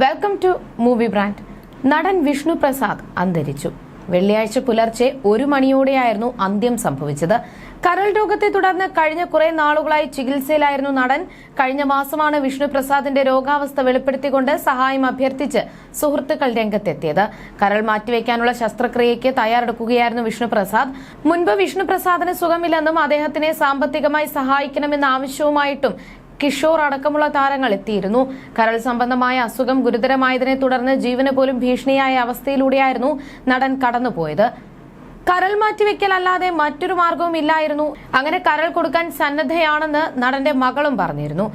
Welcome to movie brand നടൻ വിഷ്ണു പ്രസാദ് അന്തരിച്ചു. വെള്ളിയാഴ്ച പുലർച്ചെ ഒരു മണിയോടെയായിരുന്നു അന്ത്യം സംഭവിച്ചത്. കരൾ രോഗത്തെ തുടർന്ന് കഴിഞ്ഞ കുറെ നാളുകളായി ചികിത്സയിലായിരുന്നു നടൻ. കഴിഞ്ഞ മാസമാണ് വിഷ്ണു പ്രസാദിന്റെ രോഗാവസ്ഥ വെളിപ്പെടുത്തിക്കൊണ്ട് സഹായം അഭ്യർത്ഥിച്ച് സുഹൃത്തുക്കൾ രംഗത്തെത്തിയത്. കരൾ മാറ്റിവെക്കാനുള്ള ശസ്ത്രക്രിയയ്ക്ക് തയ്യാറെടുക്കുകയായിരുന്നു വിഷ്ണു പ്രസാദ്. മുൻപ് വിഷ്ണു പ്രസാദിന് സുഖമില്ലെന്നും അദ്ദേഹത്തിനെ സാമ്പത്തികമായി സഹായിക്കണമെന്ന ആവശ്യവുമായിട്ടും കിഷോർ അടക്കമുള്ള താരങ്ങൾ എത്തിയിരുന്നു. കരൾ സംബന്ധമായ അസുഖം ഗുരുതരമായതിനെ തുടർന്ന് ജീവന് പോലും ഭീഷണിയായ അവസ്ഥയിലൂടെയായിരുന്നു നടൻ കടന്നുപോയത്. കരൾ മാറ്റിവെക്കൽ അല്ലാതെ മറ്റൊരു മാർഗവും ഇല്ലായിരുന്നു. അങ്ങനെ കരൾ കൊടുക്കാൻ സന്നദ്ധയാണെന്ന് നടന്റെ മകളും പറഞ്ഞിരുന്നു.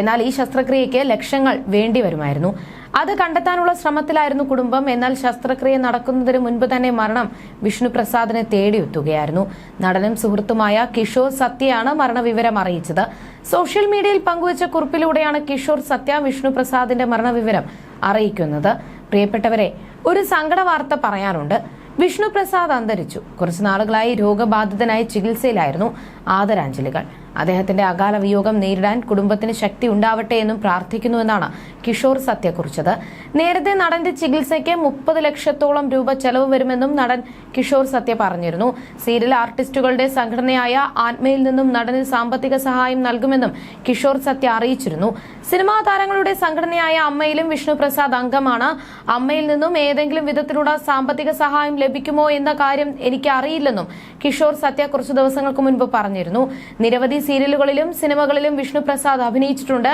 എന്നാൽ ഈ ശസ്ത്രക്രിയയ്ക്ക് ലക്ഷങ്ങൾ വേണ്ടിവരുമായിരുന്നു അത് കണ്ടെത്താനുള്ള ശ്രമത്തിലായിരുന്നു കുടുംബം. എന്നാൽ ശസ്ത്രക്രിയ നടക്കുന്നതിന് മുൻപ് തന്നെ മരണം വിഷ്ണു പ്രസാദിനെ തേടിയെത്തുകയായിരുന്നു. നടനും സുഹൃത്തുമായ കിഷോർ സത്യയാണ് മരണവിവരം അറിയിച്ചത്. സോഷ്യൽ മീഡിയയിൽ പങ്കുവച്ച കുറിപ്പിലൂടെയാണ് കിഷോർ സത്യ വിഷ്ണു പ്രസാദിന്റെ മരണവിവരം അറിയിക്കുന്നത്. പ്രിയപ്പെട്ടവരെ ഒരു സങ്കട വാർത്ത പറയാനുണ്ട്. വിഷ്ണു പ്രസാദ് അന്തരിച്ചു. കുറച്ചു നാളുകളായി രോഗബാധിതനായി ചികിത്സയിലായിരുന്നു ആദരാഞ്ജലികൾ. അദ്ദേഹത്തിന്റെ അകാല വിയോഗം നേരിടാൻ കുടുംബത്തിന് ശക്തി ഉണ്ടാവട്ടെ എന്നും പ്രാർത്ഥിക്കുന്നുവെന്നാണ് കിഷോർ സത്യ കുറിച്ചത്. നേരത്തെ നടന്റെ ചികിത്സയ്ക്ക് മുപ്പത് ലക്ഷത്തോളം രൂപ ചെലവ് വരുമെന്നും നടൻ കിഷോർ സത്യ പറഞ്ഞിരുന്നു. സീരിയൽ ആർട്ടിസ്റ്റുകളുടെ സംഘടനയായ ആത്മയിൽ നിന്നും നടന് സാമ്പത്തിക സഹായം നൽകുമെന്നും കിഷോർ സത്യ അറിയിച്ചിരുന്നു. സിനിമാ താരങ്ങളുടെ സംഘടനയായ അമ്മയിലും വിഷ്ണുപ്രസാദ് അംഗമാണ്. അമ്മയിൽ നിന്നും ഏതെങ്കിലും വിധത്തിലുള്ള സാമ്പത്തിക സഹായം ലഭിക്കുമോ എന്ന കാര്യം എനിക്ക് അറിയില്ലെന്നും കിഷോർ സത്യ കുറച്ചു ദിവസങ്ങൾക്ക് മുൻപ് പറഞ്ഞിരുന്നു. നിരവധി സീരിയലുകളിലും സിനിമകളിലും വിഷ്ണുപ്രസാദ് അഭിനയിച്ചിട്ടുണ്ട്.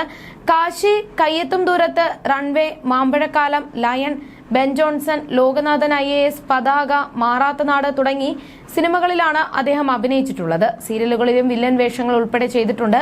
Kashi Kayyethum Doorathu runway Mambazhakkalam lion Ben Johnson Lokanathan I A S Pathaka Marathanadu തുടങ്ങി സിനിമകളിലാണ് അദ്ദേഹം അഭിനയിച്ചിട്ടുള്ളത്. സീരിയലുകളിലും വില്ലൻ വേഷങ്ങൾ ഉൾപ്പെടെ ചെയ്തിട്ടുണ്ട്.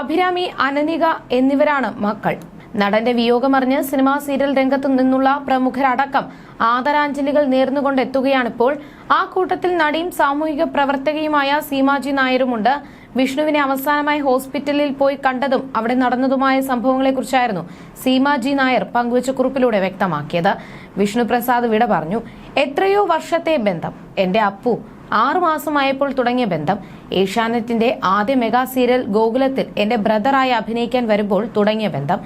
അഭിരാമി അനനിക എന്നിവരാണ് മക്കൾ. നടന്റെ വിയോഗമറിഞ്ഞ് സിനിമാ സീരിയൽ രംഗത്തു നിന്നുള്ള പ്രമുഖരടക്കം ആദരാഞ്ജലികൾ നേർന്നുകൊണ്ടെത്തുകയാണിപ്പോൾ. ആ കൂട്ടത്തിൽ നടിയും സാമൂഹിക പ്രവർത്തകയുമായ സീമാജി നായരുമുണ്ട്. വിഷ്ണുവിനെ അവസാനമായി ഹോസ്പിറ്റലിൽ പോയി കണ്ടതും അവിടെ നടന്നതുമായ സംഭവങ്ങളെക്കുറിച്ചായിരുന്നു സീമാജി നായർ പങ്കുവച്ച കുറിപ്പിലൂടെ വ്യക്തമാക്കിയത്. വിഷ്ണു പ്രസാദ് വിട പറഞ്ഞു എത്രയോ വർഷത്തെ ബന്ധം എന്റെ അപ്പു ആറു മാസമായപ്പോൾ തുടങ്ങിയ ബന്ധം. ഏഷ്യാനെറ്റിന്റെ ആദ്യ മെഗാ സീരിയൽ ഗോകുലത്തിൽ എന്റെ ബ്രദറായി അഭിനയിക്കാൻ വരുമ്പോൾ തുടങ്ങിയ ബന്ധം.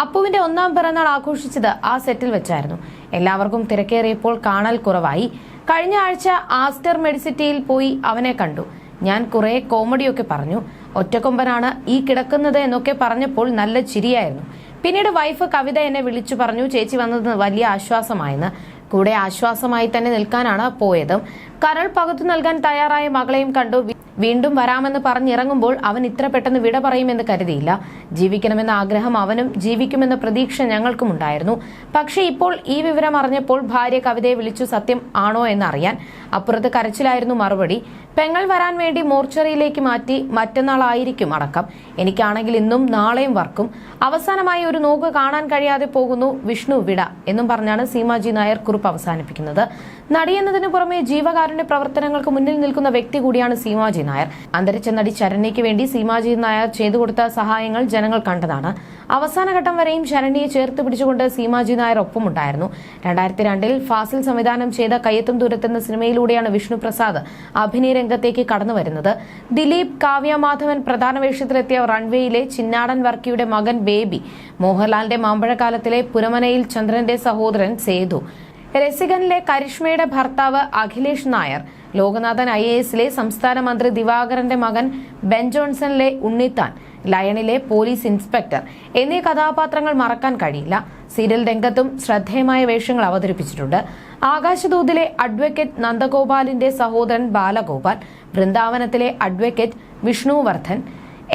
അപ്പുവിന്റെ ഒന്നാം പിറന്നാൾ ആഘോഷിച്ചത് ആ സെറ്റിൽ വെച്ചായിരുന്നു. എല്ലാവർക്കും തിരക്കേറിയപ്പോൾ കാണൽ കുറവായി. കഴിഞ്ഞ ആഴ്ച ആസ്റ്റർ മെഡിസിറ്റിയിൽ പോയി അവനെ കണ്ടു. ഞാൻ കുറെ കോമഡിയൊക്കെ പറഞ്ഞു. ഒറ്റക്കൊമ്പനാണ് ഈ കിടക്കുന്നത് എന്നൊക്കെ പറഞ്ഞപ്പോൾ നല്ല ചിരിയായിരുന്നു. പിന്നീട് വൈഫ് കവിത എന്നെ വിളിച്ചു പറഞ്ഞു ചേച്ചി വന്നത് വലിയ ആശ്വാസമായെന്ന്. കൂടെ ആശ്വാസമായി തന്നെ നിൽക്കാനാണ് പോയതും. കരൾ പകുത്തു നൽകാൻ തയ്യാറായ മകളെയും കണ്ടു. വീണ്ടും വരാമെന്ന് പറഞ്ഞിറങ്ങുമ്പോൾ അവൻ ഇത്ര പെട്ടെന്ന് വിട പറയുമെന്ന് കരുതിയില്ല. ജീവിക്കണമെന്ന ആഗ്രഹം അവനും ജീവിക്കുമെന്ന പ്രതീക്ഷ ഞങ്ങൾക്കും ഉണ്ടായിരുന്നു പക്ഷേ ഇപ്പോൾ ഈ വിവരം അറിഞ്ഞപ്പോൾ ഭാര്യ കവിതയെ വിളിച്ചു സത്യം ആണോ എന്നറിയാൻ. അപ്പുറത്ത് കരച്ചിലായിരുന്നു മറുപടി. പെങ്ങൾ വരാൻ വേണ്ടി മോർച്ചറിയിലേക്ക് മാറ്റി മറ്റന്നാളായിരിക്കും അടക്കം. എനിക്കാണെങ്കിൽ ഇന്നും നാളെയും വർക്കും. അവസാനമായി ഒരു നോക്ക് കാണാൻ കഴിയാതെ പോകുന്നു വിഷ്ണു വിട എന്നും പറഞ്ഞാണ് സീമാജി നായർ കുറിപ്പ് അവസാനിപ്പിക്കുന്നത്. നടിയെന്നതിനു പുറമെ ജീവകാരുണ്യ പ്രവർത്തനങ്ങൾക്ക് മുന്നിൽ നിൽക്കുന്ന വ്യക്തി കൂടിയാണ് സീമാജി നായർ. അന്തരിച്ച നടി ശരണ്യയ്ക്ക് വേണ്ടി സീമാജി നായർ ചെയ്തു കൊടുത്ത സഹായങ്ങൾ ജനങ്ങൾ കണ്ടതാണ്. അവസാന ഘട്ടം വരെയും ശരണ്യയെ ചേർത്ത് പിടിച്ചുകൊണ്ട് സീമാജി നായർ ഒപ്പമുണ്ടായിരുന്നു. രണ്ടായിരത്തി രണ്ടിൽ ഫാസിൽ സംവിധാനം ചെയ്ത കയ്യെത്തും ദൂരത്തെന്ന സിനിമയിലൂടെയാണ് വിഷ്ണു പ്രസാദ് അഭിനയ രംഗത്തേക്ക് കടന്നുവരുന്നത് ദിലീപ് കാവ്യ മാധവൻ പ്രധാന വേഷത്തിലെത്തിയ റൺവേയിലെ ചിന്നാടൻ വർക്കിയുടെ മകൻ ബേബി മോഹൻലാലിന്റെ മാമ്പഴക്കാലത്തിലെ പുരമനയിൽ ചന്ദ്രന്റെ സഹോദരൻ സേതു. രസികനിലെ കരിഷ്മയുടെ ഭർത്താവ് അഖിലേഷ് നായർ ലോകനാഥൻ ഐ എ എസിലെ സംസ്ഥാന മന്ത്രി ദിവാകരന്റെ മകൻ ബെൻ ജോൺസണിലെ ഉണ്ണിത്താൻ ലയണിലെ പോലീസ് ഇൻസ്പെക്ടർ എന്നീ കഥാപാത്രങ്ങൾ മറക്കാൻ കഴിയില്ല. സീരിയൽ രംഗത്തും ശ്രദ്ധേയമായ വേഷങ്ങൾ അവതരിപ്പിച്ചിട്ടുണ്ട്. ആകാശദൂതിലെ അഡ്വക്കേറ്റ് നന്ദഗോപാലിന്റെ സഹോദരൻ ബാലഗോപാൽ വൃന്ദാവനത്തിലെ അഡ്വക്കേറ്റ് വിഷ്ണുവർദ്ധൻ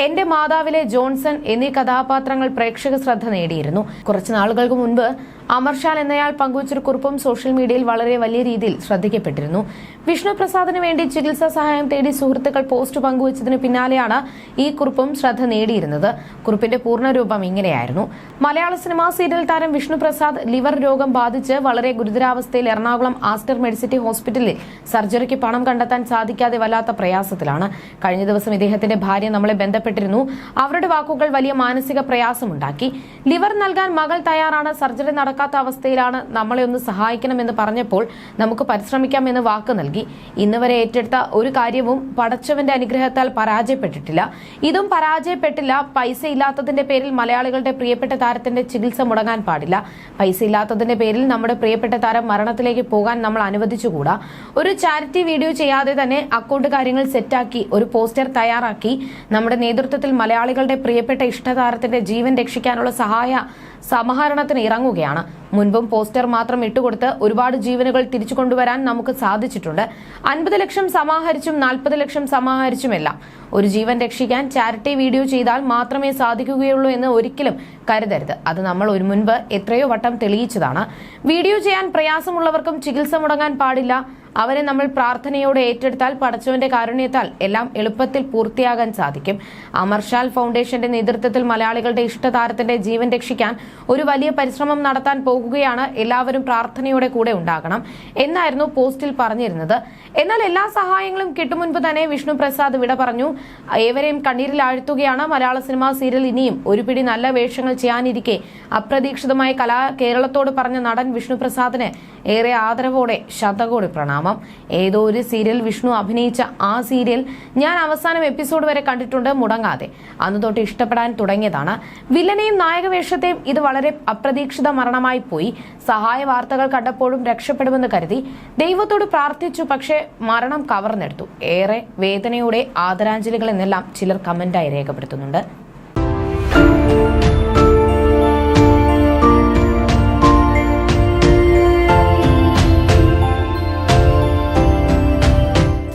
എന്റെ മാതാവിലെ ജോൺസൺ എന്നീ കഥാപാത്രങ്ങൾ പ്രേക്ഷക ശ്രദ്ധ നേടിയിരുന്നു. കുറച്ചു നാളുകൾക്ക് മുൻപ് അമർഷാൽ എന്നയാൾ പങ്കുവച്ചൊരു കുറിപ്പും സോഷ്യൽ മീഡിയയിൽ വളരെ വലിയ രീതിയിൽ ശ്രദ്ധിക്കപ്പെട്ടിരുന്നു. വിഷ്ണു പ്രസാദിന് വേണ്ടി ചികിത്സാ സഹായം തേടി സുഹൃത്തുക്കൾ പോസ്റ്റ് പങ്കുവച്ചതിന് പിന്നാലെയാണ് ഈ കുറിപ്പും ശ്രദ്ധ നേടിയിരുന്നത്. കുറിപ്പിന്റെ പൂർണരൂപം ഇങ്ങനെയായിരുന്നു. മലയാള സിനിമാ സീരിയൽ താരം വിഷ്ണു പ്രസാദ് ലിവർ രോഗം ബാധിച്ച് വളരെ ഗുരുതരാവസ്ഥയിൽ എറണാകുളം ആസ്റ്റർ മെഡിസിറ്റി ഹോസ്പിറ്റലിൽ സർജറിക്ക് പണം കണ്ടെത്താൻ സാധിക്കാതെ വല്ലാത്ത പ്രയാസത്തിലാണ്. കഴിഞ്ഞ ദിവസം ഇദ്ദേഹത്തിന്റെ ഭാര്യ നമ്മളെ ബന്ധപ്പെട്ടിരുന്നു. അവരുടെ വാക്കുകൾ വലിയ മാനസിക പ്രയാസമുണ്ടാക്കി. ലിവർ നൽകാൻ മകൾ തയ്യാറാണ്. സർജറി നടക്കാത്ത അവസ്ഥയിലാണ് നമ്മളെ ഒന്ന് സഹായിക്കണമെന്ന് പറഞ്ഞപ്പോൾ നമുക്ക് പരിശ്രമിക്കാം എന്ന് വാക്ക് നൽകി. ഇന്ന് വരെ ഏറ്റെടുത്ത ഒരു കാര്യവും പടച്ചവന്റെ അനുഗ്രഹത്താൽ പരാജയപ്പെട്ടിട്ടില്ല. ഇതും പരാജയപ്പെട്ടില്ല. പൈസ ഇല്ലാത്തതിന്റെ പേരിൽ മലയാളികളുടെ പ്രിയപ്പെട്ട താരത്തിന്റെ ചികിത്സ മുടങ്ങാൻ പാടില്ല. പൈസ ഇല്ലാത്തതിന്റെ പേരിൽ നമ്മുടെ പ്രിയപ്പെട്ട താരം മരണത്തിലേക്ക് പോകാൻ നമ്മൾ അനുവദിച്ചുകൂടാ. ഒരു ചാരിറ്റി വീഡിയോ ചെയ്യാതെ തന്നെ അക്കൗണ്ട് കാര്യങ്ങൾ സെറ്റാക്കി ഒരു പോസ്റ്റർ തയ്യാറാക്കി നമ്മുടെ നേതൃത്വത്തിൽ മലയാളികളുടെ പ്രിയപ്പെട്ട ഇഷ്ടതാരത്തിന്റെ ജീവൻ രക്ഷിക്കാനുള്ള സഹായ സമാഹരണത്തിന് ഇറങ്ങുകയാണ്. മുൻപും പോസ്റ്റർ മാത്രം ഇട്ടുകൊടുത്ത് ഒരുപാട് ജീവനുകൾ തിരിച്ചു കൊണ്ടുവരാൻ നമുക്ക് സാധിച്ചിട്ടുണ്ട്. അൻപത് ലക്ഷം സമാഹരിച്ചും നാൽപ്പത് ലക്ഷം സമാഹരിച്ചുമെല്ലാം ഒരു ജീവൻ രക്ഷിക്കാൻ ചാരിറ്റി വീഡിയോ ചെയ്താൽ മാത്രമേ സാധിക്കുകയുള്ളൂ എന്ന് ഒരിക്കലും കരുതരുത്. അത് നമ്മൾ ഒരു മുൻപ് എത്രയോ വട്ടം തെളിയിച്ചതാണ്. വീഡിയോ ചെയ്യാൻ പ്രയാസമുള്ളവർക്കും ചികിത്സ മുടങ്ങാൻ പാടില്ല. അവരെ നമ്മൾ പ്രാർത്ഥനയോടെ ഏറ്റെടുത്താൽ പടച്ചവന്റെ കാരുണ്യത്താൽ എല്ലാം എളുപ്പത്തിൽ പൂർത്തിയാകാൻ സാധിക്കും. അമർഷാൽ ഫൗണ്ടേഷന്റെ നേതൃത്വത്തിൽ മലയാളികളുടെ ഇഷ്ടതാരത്തിന്റെ ജീവൻ രക്ഷിക്കാൻ ഒരു വലിയ പരിശ്രമം നടത്താൻ പോകുകയാണ് എല്ലാവരും പ്രാർത്ഥനയോടെ കൂടെ ഉണ്ടാകണം എന്നായിരുന്നു പോസ്റ്റിൽ പറഞ്ഞിരുന്നത്. എന്നാൽ എല്ലാ സഹായങ്ങളും കിട്ടുമുൻപ് തന്നെ വിഷ്ണു പ്രസാദ് വിട പറഞ്ഞു. ഏവരെയും കണ്ണീരിൽ ആഴ്ത്തുകയാണ് മലയാള സിനിമാ സീരിയൽ ഇനിയും ഒരു പിടി നല്ല വേഷങ്ങൾ ചെയ്യാനിരിക്കെ. അപ്രതീക്ഷിതമായ കലാ കേരളത്തോട് പറഞ്ഞ നടൻ വിഷ്ണു പ്രസാദിന് ഏറെ ആദരവോടെ ശതകോടി പ്രണാമം. ഏതോ ഒരു സീരിയൽ വിഷ്ണു അഭിനയിച്ച ആ സീരിയൽ ഞാൻ അവസാനം എപ്പിസോഡ് വരെ കണ്ടിട്ടുണ്ട് മുടങ്ങാതെ. അന്ന് തൊട്ട് ഇഷ്ടപ്പെടാൻ തുടങ്ങിയതാണ്. വില്ലനെയും നായകവേഷത്തെയും ഇത് വളരെ അപ്രതീക്ഷിത മരണമായി പോയി. സഹായ വാർത്തകൾ കണ്ടപ്പോഴും രക്ഷപ്പെടുമെന്ന് കരുതി. ദൈവത്തോട് പ്രാർത്ഥിച്ചു പക്ഷേ മരണം കവർന്നെടുത്തു. ഏറെ വേദനയോടെ ആദരാഞ്ജലികൾ എന്നെല്ലാം ചിലർ കമന്റായി രേഖപ്പെടുത്തുന്നുണ്ട്.